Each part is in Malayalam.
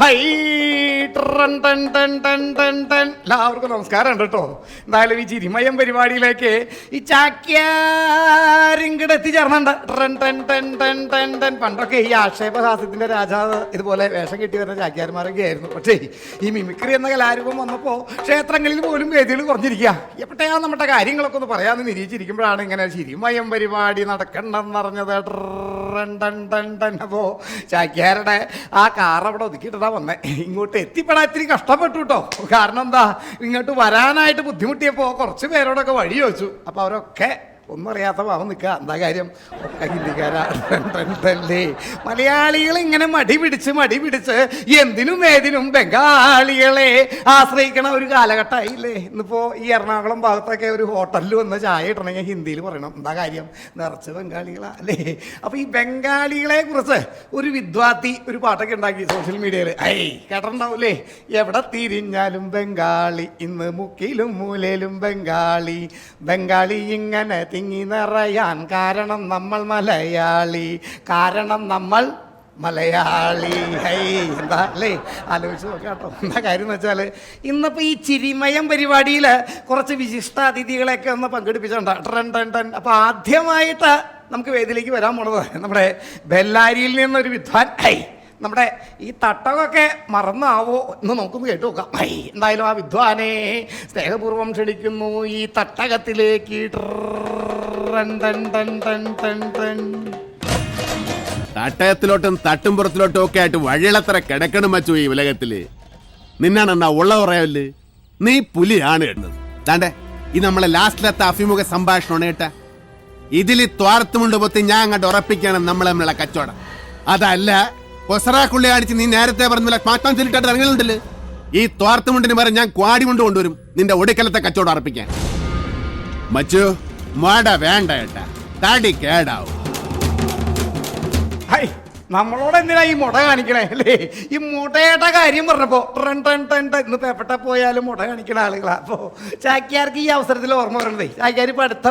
ഹൈ. എല്ലാവർക്കും നമസ്കാരം കേട്ടോ. എന്തായാലും ഈ ചിരിമയം പരിപാടിയിലേക്ക് ഈ ചാക്യാരിങ്ങടെ എത്തിച്ചേർന്നുണ്ട്. പണ്ടൊക്കെ ഈ ആക്ഷേപഹാസ്യത്തിന്റെ രാജാവ് ഇതുപോലെ വേഷം കെട്ടി വരുന്ന ചാക്യാർമാരൊക്കെ ആയിരുന്നു. പക്ഷേ ഈ മിമിക്രി എന്ന കലാരൂപം വന്നപ്പോൾ ക്ഷേത്രങ്ങളിൽ പോലും വേദികൾ കുറഞ്ഞിരിക്കുക. എപ്പോഴാ നമ്മുടെ കാര്യങ്ങളൊക്കെ ഒന്ന് പറയാമെന്ന് നിരീക്ഷിച്ചിരിക്കുമ്പോഴാണ് ഇങ്ങനെ ചിരിമയം പരിപാടി നടക്കണ്ടെന്ന് അപ്പോ ചാക്യാരുടെ ആ കാർ അവിടെ ഒതുക്കിയിട്ടാ വന്നേ. ഇങ്ങോട്ട് എത്തിപ്പെടാൻ ഇത്തിരി കഷ്ടപ്പെട്ടു കേട്ടോ കാരണം എന്താ ഇങ്ങോട്ട് വരാനായിട്ട് ബുദ്ധിമുട്ടിയപ്പോ കുറച്ച് പേരോടൊക്കെ വഴി ചോദിച്ചു. അപ്പൊ അവരൊക്കെ ഒന്നും അറിയാത്ത പാവം നിൽക്കുക എന്താ കാര്യം? ഒക്കെ ഹിന്ദിക്കാരല്ലേ മലയാളികൾ ഇങ്ങനെ മടി പിടിച്ച് മടി പിടിച്ച് എന്തിനും ഏതിനും ബംഗാളികളെ ആശ്രയിക്കണ ഒരു കാലഘട്ടമായില്ലേ? ഇന്നിപ്പോൾ ഈ എറണാകുളം ഭാഗത്തൊക്കെ ഒരു ഹോട്ടലിൽ വന്ന് ചായ ഇട്ടണമെങ്കിൽ ഹിന്ദിയിൽ പറയണം. എന്താ കാര്യം? നിറച്ച് ബംഗാളികളാ അല്ലേ? അപ്പോൾ ഈ ബംഗാളികളെ കുറിച്ച് ഒരു വിദ്വാത്തി ഒരു പാട്ടൊക്കെ ഉണ്ടാക്കി സോഷ്യൽ മീഡിയയിൽ ഐ കേട്ടിട്ടുണ്ടാവൂലേ എവിടെ തിരിഞ്ഞാലും ബംഗാളി ഇന്ന് മുക്കിലും മൂലയിലും ബംഗാളി. ബംഗാളി ഇങ്ങനെ തിങ്ങി നിറയാൻ കാരണം നമ്മൾ മലയാളി കാരണം നമ്മൾ മലയാളി. ഹൈ എന്താ അല്ലേ? ആലോചിച്ച് നോക്കാം കേട്ടോ. എന്താ കാര്യം എന്ന് വെച്ചാൽ ഇന്നിപ്പോൾ ഈ ചിരിമയം പരിപാടിയിൽ കുറച്ച് വിശിഷ്ട അതിഥികളെയൊക്കെ ഒന്ന് പങ്കെടുപ്പിച്ചിട്ടുണ്ട്. ടൻ ടൻ അപ്പോൾ ആദ്യമായിട്ട് നമുക്ക് വേദിയിലേക്ക് വരാൻ പോണത് നമ്മുടെ ബെല്ലാരിയിൽ നിന്നൊരു വിദ്വാൻ. ഹൈ നമ്മുടെ ഈ തട്ടകമൊക്കെ മറന്നാവോ എന്ന് നമുക്കൊന്ന് കേട്ടു നോക്കാം. ഹൈ എന്തായാലും ആ വിദ്വാനെ സ്നേഹപൂർവം ക്ഷണിക്കുന്നു ഈ തട്ടകത്തിലേക്ക്. ട്രൻ തട്ടയത്തിലോട്ടും തട്ടുംപുറത്തിലോട്ടും ഒക്കെ ആയിട്ട് വഴിയിളത്ര കിടക്കണം മച്ചു ഈ ഉലകത്തിൽ. നിന്നാണെന്നാ ഉള്ള പറയൽ നീ പുലിയാണ് എണ്ണത് താണ്ടേ ഈ നമ്മളെ ലാസ്റ്റിലത്തെ അഭിമുഖ സംഭാഷണമാണ് കേട്ട ഇതിൽ ത്വാർത്തുമുണ്ട് പൊത്തി ഞാൻ അങ്ങോട്ട് ഉറപ്പിക്കണം നമ്മളെ നമ്മളെ കച്ചവടം. അതല്ല കൊസറാക്കുള്ളി കാണിച്ച് നീ നേരത്തെ പറഞ്ഞ മാറ്റാൻ ചെല്ലിട്ടാ ഇറങ്ങുന്നുണ്ടല്ലേ ഈ ത്വാർത്തുമുണ്ടിന് പറയാൻ ഞാൻ ക്വാടി കൊണ്ട് കൊണ്ടുവരും നിന്റെ ഒടുക്കലത്തെ കച്ചവടം ഉറപ്പിക്കാൻ. മച്ചു മാട വേണ്ട ഏട്ടാ. തടി കേടാവും. ഹൈ നമ്മളോട് എന്തിനാ ഈ മുട കാണിക്കണേ? അല്ലേ? ഈ മുടയുടെ കാര്യം പറഞ്ഞപ്പോ ടൺ ടൺ ടൺ ഇന്ന് പേപ്പട്ട പോയാലും മുട കാണിക്കണ ആളുകളാ. അപ്പോ ചാക്യാർക്ക് ഈ അവസരത്തിൽ ഓർമ്മ വരണതേ ചാക്യാർ ഇപ്പൊ അടുത്ത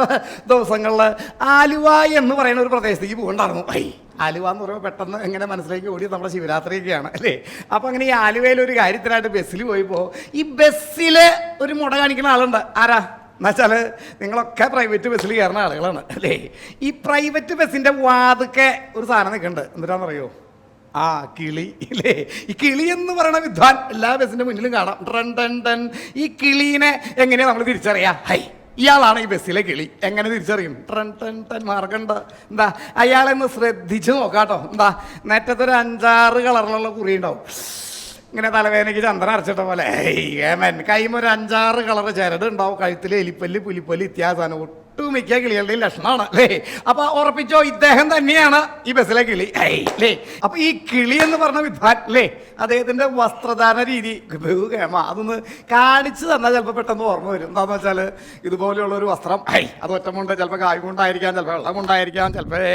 ദിവസങ്ങളിൽ ആലുവ എന്ന് പറയുന്ന ഒരു പ്രദേശത്തേക്ക് പോകണ്ടായിരുന്നു. ഐ ആലുവ എന്ന് പറയുമ്പോൾ പെട്ടെന്ന് എങ്ങനെ മനസ്സിലേക്ക് ഓടി നമ്മുടെ ശിവരാത്രിയൊക്കെയാണ് അല്ലേ? അപ്പൊ അങ്ങനെ ഈ ആലുവയിൽ ഒരു കാര്യത്തിനായിട്ട് ബസ്സിൽ പോയപ്പോൾ ഈ ബസ്സിൽ ഒരു മുട കാണിക്കുന്ന ആളുണ്ട്. ആരാ? എന്നുവെച്ചാൽ നിങ്ങളൊക്കെ പ്രൈവറ്റ് ബസ്സിൽ കയറുന്ന ആളുകളാണ് അല്ലേ? ഈ പ്രൈവറ്റ് ബസ്സിന്റെ വാതുക്കെ ഒരു സാധനം നിൽക്കുന്നുണ്ട്. എന്തിനാണെന്നറിയോ ആ കിളി ഇല്ലേ? ഈ കിളി എന്ന് പറയുന്ന വിദ്വാൻ എല്ലാ ബസ്സിന്റെ മുന്നിലും കാണാം. ടൺ ടൺ ടൺ ഈ കിളീനെ എങ്ങനെയാണ് നമ്മൾ തിരിച്ചറിയാ? ഹൈ ഇയാളാണ് ഈ ബസ്സിലെ കിളി. എങ്ങനെ തിരിച്ചറിയും? ടൺ ടൺ ടൺ മാർഗണ്ട. എന്താ? അയാളെന്ന് ശ്രദ്ധിച്ച് നോക്കാട്ടോ. എന്താ? നേറ്റത്തൊരു അഞ്ചാറ് കളറിലുള്ള കുറി ഉണ്ടാവും ഇങ്ങനെ തലവേദനയ്ക്ക് ചന്ദ്രൻ അരച്ചിട്ട പോലെ. ഏമൻ. കൈമൊരു അഞ്ചാറ് കളർ ചരട് ഉണ്ടാവും കഴുത്തിൽ എലിപ്പല്ല് പുലിപ്പല്ല് ഇത്യാസാനം. ഒട്ടുമിക്ക കിളികളുടെയും ലക്ഷണമാണ് അല്ലേ? അപ്പൊ ഉറപ്പിച്ചോ ഇദ്ദേഹം തന്നെയാണ് ഈ ബസ്സിലെ കിളി. അല്ലേ? അപ്പൊ ഈ കിളി എന്ന് പറഞ്ഞ വിദ്വാൻ അല്ലേ? അദ്ദേഹത്തിന്റെ വസ്ത്രധാരണ രീതി ബഹുകേമ അതൊന്ന് കാണിച്ചു തന്നാൽ ചിലപ്പോൾ പെട്ടെന്ന് ഓർമ്മ വരും. എന്താന്ന് വെച്ചാൽ ഇതുപോലെയുള്ള ഒരു വസ്ത്രം ഐ അത് ഒറ്റമുണ്ട് ചിലപ്പോൾ കായ് കൊണ്ടായിരിക്കാം ചിലപ്പോൾ വെള്ളം കൊണ്ടായിരിക്കാം ചിലപ്പോൾ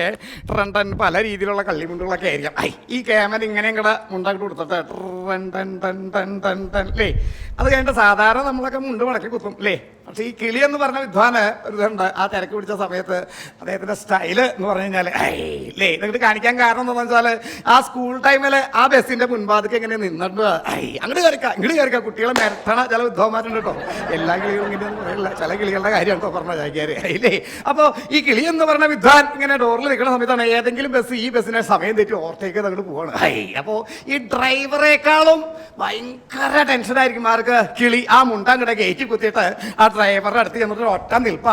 ട്രണ്ടൻ പല രീതിയിലുള്ള കള്ളിമുണ്ടുകളൊക്കെ ആയിരിക്കാം. ഐ ഈ കേമൻ ഇങ്ങനെയും കൂടെ മുണ്ടാക്കി കൊടുത്തിട്ട് ട്രൻ ടൻ ടൻ ടൻ ടൻ ടൻ അല്ലേ? അത് കഴിഞ്ഞിട്ട് സാധാരണ നമ്മളൊക്കെ മുണ്ട് മടക്കി കുത്തും അല്ലേ? പക്ഷേ ഈ കിളി എന്ന് പറഞ്ഞ വിദ്വാന് ഒരു ഇതുണ്ട്. ആ തിരക്ക് പിടിച്ച സമയത്ത് അദ്ദേഹത്തിന്റെ സ്റ്റൈൽ എന്ന് പറഞ്ഞു കഴിഞ്ഞാൽ അല്ലേ എന്നിട്ട് കാണിക്കാൻ കാരണം എന്താണെന്ന് വെച്ചാൽ ആ സ്കൂൾ ടൈമിൽ ആ ബസ്സിന്റെ മുൻപാതൊക്കെ എങ്ങനെ നിന്നിട്ട് ഐ അങ്ങോട്ട് കയറിക്കാം ഇങ്ങോട്ട് കയറിക്കാം. കുട്ടികളെ നിരത്തണ ചില വിദ്വാന്മാരുണ്ട് കേട്ടോ. എല്ലാ കിളികളും ഇങ്ങനെ പറയില്ല. ചില കിളികളുടെ കാര്യം കേട്ടോ പറഞ്ഞ ചാക്കിയാര് ഇല്ലേ? അപ്പോൾ ഈ കിളി എന്ന് പറഞ്ഞ വിദ്വാൻ ഇങ്ങനെ ഡോറിൽ നിൽക്കുന്ന സമയത്താണ് ഏതെങ്കിലും ബസ് ഈ ബസ്സിനെ സമയം തെറ്റി ചെയ്ത് അങ്ങോട്ട് പോവാണ്. ഐ അപ്പോൾ ഈ ഡ്രൈവറേക്കാളും ഭയങ്കര ടെൻഷനായിരിക്കും ആർക്ക്? കിളി ആ മുണ്ടങ്ങടെ ഗേറ്റിൽ കുത്തിയിട്ട് ആ ഡ്രൈവറുടെ അടുത്ത് ചെന്നിട്ട് ഒറ്റ നിൽപ്പാ.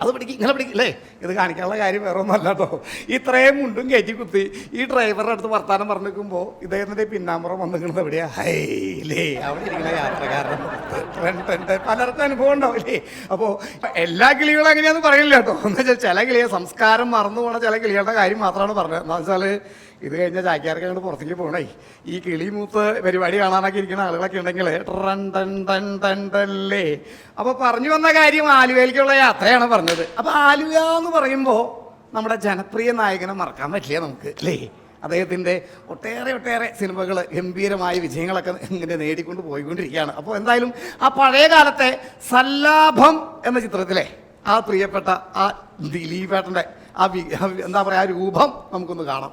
അത് പിടിക്കും ഇങ്ങനെ പിടിക്കില്ലേ ഇത് കാണിക്കാനുള്ള കാര്യം വേറെ ഒന്നും അല്ലാട്ടോ ഇത്രയും മുണ്ടും കയറ്റി കുത്തി ഈ ഡ്രൈവറുടെ അടുത്ത് വർത്താനം പറഞ്ഞു നിൽക്കുമ്പോൾ ഇദ്ദേഹത്തിന്റെ പിന്നാമ്പുറം വന്നു നിൽക്കുന്നത് എവിടെയാ? ഹൈലേ അവിടെ ഇരിക്കുന്ന യാത്രക്കാരൻ. പലർക്കും അനുഭവം ഉണ്ടാവില്ലേ അപ്പോൾ എല്ലാ കിളികളും അങ്ങനെയാന്ന് പറയില്ല കേട്ടോ. എന്ന് വെച്ചാൽ ചില കിളിയെ സംസ്കാരം മറന്നു പോണ ചില കിളികളുടെ കാര്യം മാത്രമാണ് പറഞ്ഞത്. എന്താ വെച്ചാൽ ഇത് കഴിഞ്ഞാൽ ചാക്യാർക്ക് അങ്ങോട്ട് പുറത്തേക്ക് പോകണേ ഈ കിളി മൂത്ത് പരിപാടി കാണാനൊക്കെ ഇരിക്കുന്ന ആളുകളൊക്കെ ഉണ്ടെങ്കിൽ ട്രൺ ടൻ ടൻ അപ്പോൾ പറഞ്ഞു വന്ന കാര്യം ആലുവയിലേക്കുള്ള യാത്രയാണ് പറഞ്ഞത്. അപ്പോൾ ആലുവ എന്ന് പറയുമ്പോൾ നമ്മുടെ ജനപ്രിയ നായകനെ മറക്കാൻ പറ്റില്ല നമുക്ക് അല്ലേ? അദ്ദേഹത്തിന്റെ ഒട്ടേറെ ഒട്ടേറെ സിനിമകൾ ഗംഭീരമായ വിജയങ്ങളൊക്കെ ഇങ്ങനെ നേടിക്കൊണ്ട് പോയിക്കൊണ്ടിരിക്കുകയാണ്. അപ്പോൾ എന്തായാലും ആ പഴയ കാലത്തെ സല്ലാഭം എന്ന ചിത്രത്തിലെ ആ പ്രിയപ്പെട്ട ആ ദിലീപേട്ടന്റെ ആ എന്താ പറയുക ആ രൂപം നമുക്കൊന്ന് കാണാം.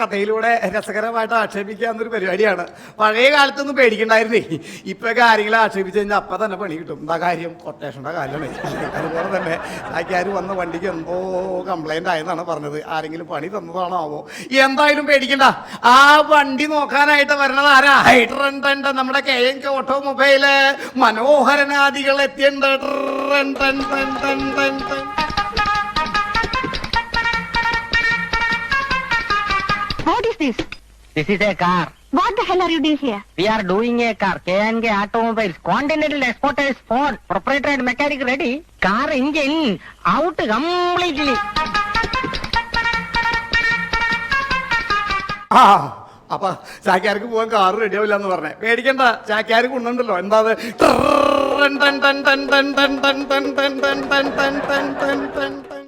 കഥയിലൂടെ രസകരമായിട്ട് ആക്ഷേപിക്കാവുന്നൊരു പരിപാടിയാണ്. പഴയ കാലത്തൊന്നും പേടിക്കണ്ടായിരുന്നേ. ഇപ്പോഴൊക്കെ ആരെങ്കിലും ആക്ഷേപിച്ച് കഴിഞ്ഞാൽ അപ്പം തന്നെ പണി കിട്ടും. എന്താ കാര്യം? കൊട്ടേഷന്റെ കാര്യമാണ്. അതുപോലെ തന്നെ ആക്കാർ വന്ന വണ്ടിക്ക് എന്തോ കംപ്ലൈന്റ് ആയെന്നാണ് പറഞ്ഞത്. ആരെങ്കിലും പണി തന്നതാണോ ആവോ എന്തായാലും പേടിക്കണ്ട. ആ വണ്ടി നോക്കാനായിട്ട് വരണത് ആരാ? ഹൈഡ്രൻ നമ്മുടെ കെ എൻ കെ ഓട്ടോമൊബൈൽ. മനോഹരനാദികൾ എത്തിയുണ്ട് ടൻ ടൻ ടൻ ടൻ ടൻ. What is this? This is a car. What the hell are you doing here? We are doing a car. K&K Automobiles. Continental Exporters Ford. proprietor and mechanic ready. Car engine out completely. ആ അപ്പൊ ചാക്യാർക്ക് പോകാൻ കാറ് റെഡിയാവില്ല എന്ന് പറഞ്ഞേ പേടിക്കണ്ട ചാക്യാർ കൊണ്ടുണ്ടല്ലോ എന്താ അത് ട്രൻ ടൻ ടൻ ടൻ ടൻ ടൻ ടൻ ടൻ ടൻ ടൻ ടൻ ടൻ ടൻ ടൻ ടൻ.